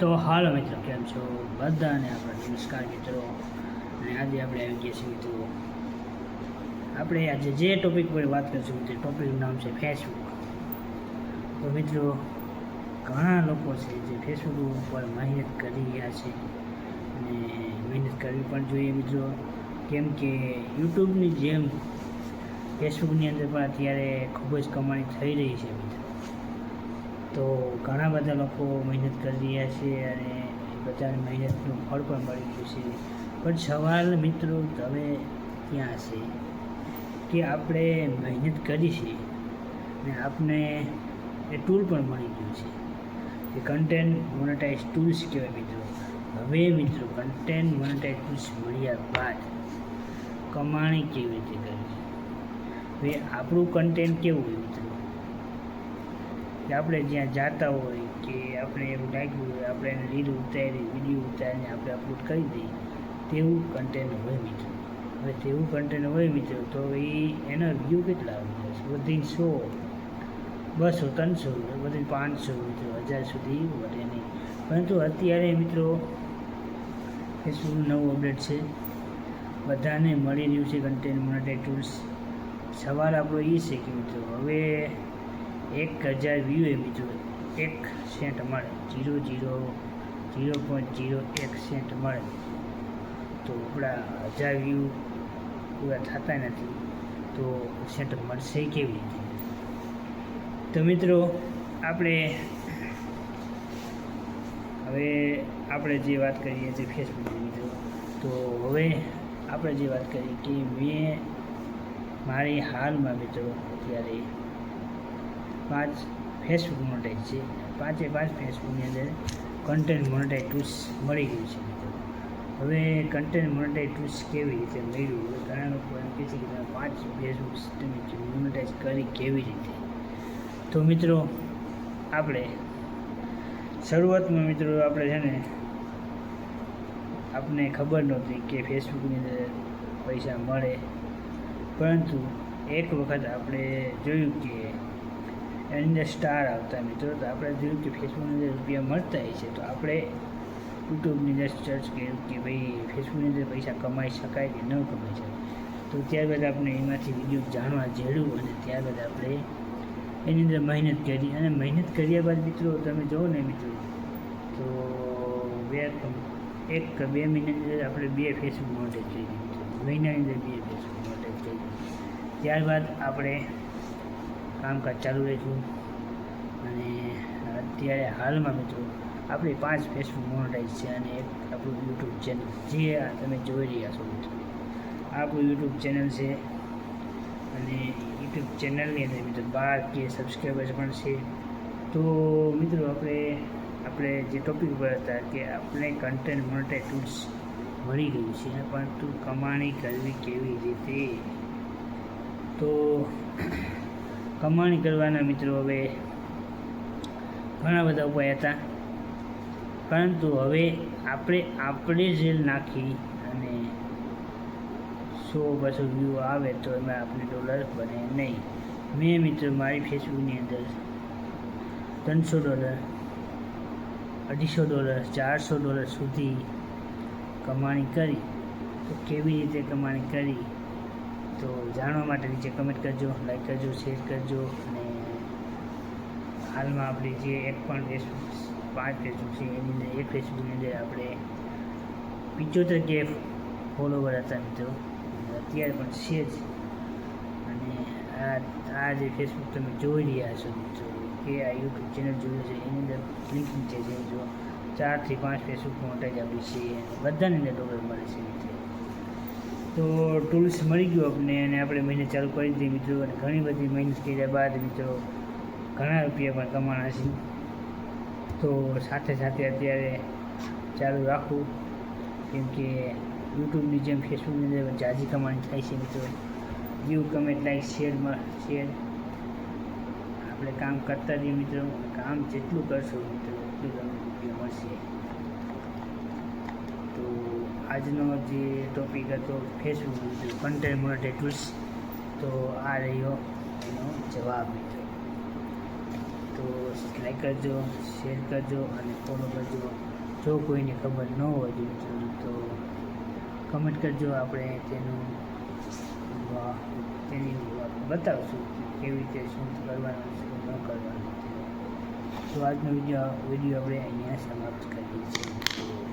તો હાલો મિત્રો, કેમ છો? બધાને આપણા નમસ્કાર મિત્રો. અને આજે આપણે આવી ગયા છીએ મિત્રો. આપણે આજે જે ટોપિક પર વાત કરીશું તે ટોપિકનું નામ છે ફેસબુક તો મિત્રો, ઘણા લોકો છે જે ફેસબુક ઉપર મહેનત કરી રહ્યા છે. અને મહેનત કરવી પણ જોઈએ મિત્રો. કેમ કે યુટ્યુબની જેમ ફેસબુકની અંદર પણ અત્યારે ખૂબ જ કમાણી થઈ રહી છે મિત્રો. તો ઘણા બધા લોકો મહેનત કરી રહ્યા છે અને બધાને મહેનતનું ફળ પણ મળી ગયું છે. પણ સવાલ મિત્રો હવે ત્યાં છે? કે આપણે મહેનત કરી છે અને આપણે એ ટૂલ પણ મળી ગયું છે. એ કન્ટેન્ટ મોનેટાઇઝ ટૂલ્સ કહેવાય મિત્રો. હવે મિત્રો કન્ટેન્ટ મોનેટાઇઝ ટૂલ્સ મળ્યા બાદ કમાણી કેવી રીતે કરવી? હવે આપણું કન્ટેન્ટ કેવું હોય? કે આપણે જ્યાં જાતા હોય કે આપણે એવું લાગ્યું હોય, આપણે એને રીલ ઉતારી વીડિયો ઉતારીને આપણે અપલોડ કરી દઈએ. તેવું કન્ટેન્ટ હોય મિત્રો. હવે તેવું કન્ટેન્ટ હોય મિત્રો, તો એ એના વ્યૂ કેટલા આવે? છે બધી સો, બસો, ત્રણસો બધી પાંચસો મિત્રો, હજાર સુધી વધે નહીં. પરંતુ અત્યારે મિત્રો ફેસબુકનું નવું અપડેટ છે? બધાને મળી રહ્યું છે કન્ટેન્ટ મોનેટાઇઝ ટૂલ્સ સવાલ આપણો એ છે કે મિત્રો, હવે એક હજાર વ્યૂ એ મિત્રો એક સેન્ટ મળે. Zero zero zero point zero એક સેન્ટ મળે. તો આપણા હજાર વ્યૂ પૂરા થતા નથી. તો સેન્ટ મળશે કેવી રીતે? તો મિત્રો, આપણે હવે આપણે જે વાત કરીએ છીએ ફેસબુકની મિત્રો, તો હવે આપણે જે વાત કરીએ કે મેં, મારી હાલમાં મિત્રો અત્યારે પાંચ ફેસબુક મોનેટાઈઝ છે. પાંચે પાંચ ફેસબુકની અંદર કન્ટેન્ટ મોનેટાઈઝ ટૂલ્સ મળી ગયું છે હવે કન્ટેન્ટ મોનેટાઈઝ ટૂલ્સ કેવી રીતે મળ્યું ઘણા લોકો એમ કહે છે કે તમે પાંચ ફેસબુક તમે મોનેટાઈઝ કરી કેવી રીતે? તો મિત્રો, આપણે શરૂઆતમાં મિત્રો આપણે છે ને આપણને ખબર નહોતી કે ફેસબુકની અંદર પૈસા મળે. પરંતુ એક વખત આપણે જોયું કે એની અંદર સ્ટાર આવતા મિત્રો. તો આપણે જોયું કે ફેસબુકની અંદર રૂપિયા મળતા હોય છે. તો આપણે યુટ્યુબની અંદર સર્ચ કર્યું કે ભાઈ ફેસબુકની અંદર પૈસા કમાઈ શકાય કે ન કમાઈ શકાય. તો ત્યારબાદ આપણે એમાંથી વીડિયો જાણવા જેડ્યું અને ત્યારબાદ આપણે એની અંદર મહેનત કરી. અને મહેનત કર્યા બાદ મિત્રો તમે જુઓ ને મિત્રો, તો બે એક બે મહિનાની અંદર આપણે બે ફેસબુક મોટેજ થઈ ગયું મહિનાની અંદર બે ફેસબુક મોટેજ થઈ ગયું ત્યારબાદ આપણે કામકાજ ચાલુ રાખ્યું. અને અત્યારે હાલમાં મિત્રો, આપણી પાંચ ફેસબુક મોનોટાઈઝ છે અને એક આપણું યુટ્યુબ ચેનલ જે તમે જોઈ રહ્યા છો મિત્રો. આપણું યુટ્યુબ ચેનલ છે. અને યુટ્યુબ ચેનલની અંદર મિત્રો બાર કે સબસ્ક્રાઈબર્સ પણ છે. તો મિત્રો આપણે આપણે જે ટોપિક પર હતા કે આપણે કન્ટેન્ટ મોનોટાઈઝ ટૂલ્સ મળી ગયું છે, પરંતુ કમાણી કરવી કેવી રીતે? તો કમાણી કરવાના મિત્રો હવે ઘણા બધા ઉપાય હતા. પરંતુ હવે આપણે આપણે જ નાખી અને સો બસો વ્યૂ આવે તો એમાં આપણે ડોલર બને નહીં. મેં મિત્રો મારી ફેસબુકની અંદર ત્રણસો ડોલર અઢીસો ડોલર ચારસો ડોલર સુધી કમાણી કરી. તો કેવી રીતે કમાણી કરી? તો જાણવા માટે નીચે કમેન્ટ કરજો લાઈક કરજો શેર કરજો અને હાલમાં આપણી જે એક પણ ફેસબુક પાંચ ફેસબુક છે, એની અંદર એક ફેસબુકની અંદર આપણે પિચોતેર કે ફોલોવર હતા મિત્રો. અત્યારે પણ છે જ. અને આ આ જે ફેસબુક તમે જોઈ રહ્યા છો મિત્રો, કે આ યુટ્યુબ ચેનલ જોયું છે, એની અંદર લિંક નીચે જે જો ચારથી પાંચ ફેસબુક મોટા જ આપણી છે બધાની અંદર ડોલર મળે છે તો ટૂલ્સ મળી ગયું આપણે અને આપણે મહિને ચાલુ કરી દીધી મિત્રો. અને ઘણી બધી મહેનત કર્યા બાદ મિત્રો, ઘણા રૂપિયા પણ કમાણા છે. તો સાથે સાથે અત્યારે ચાલુ રાખવું કેમ કે યુટ્યુબની જેમ ફેસબુકની અંદર જાજી કમાણી થાય છે મિત્રો. વ્યૂ કમેન્ટ લાઈક શેરમાં શેર આપણે કામ કરતા જઈએ મિત્રો. કામ જેટલું કરશું મિત્રો, એટલું તમને રૂપિયા મળશે. આજનો જે ટોપિક હતો ફેસબુક કન્ટેન્ટ મોનેટાઇઝ ટૂલ્સ તો આ રહ્યો એનો જવાબ મિત્રો. તો લાઈક કરજો શેર કરજો અને ફોલો કરજો. જો કોઈને ખબર ન હોય તો કમેન્ટ કરજો. આપણે તેનું તેની બતાવશું કેવી રીતે શું કરવાનું શું ન કરવાનું તો આજનો વીડિયો વીડિયો આપણે અહીંયા સમાપ્ત કરીએ છીએ.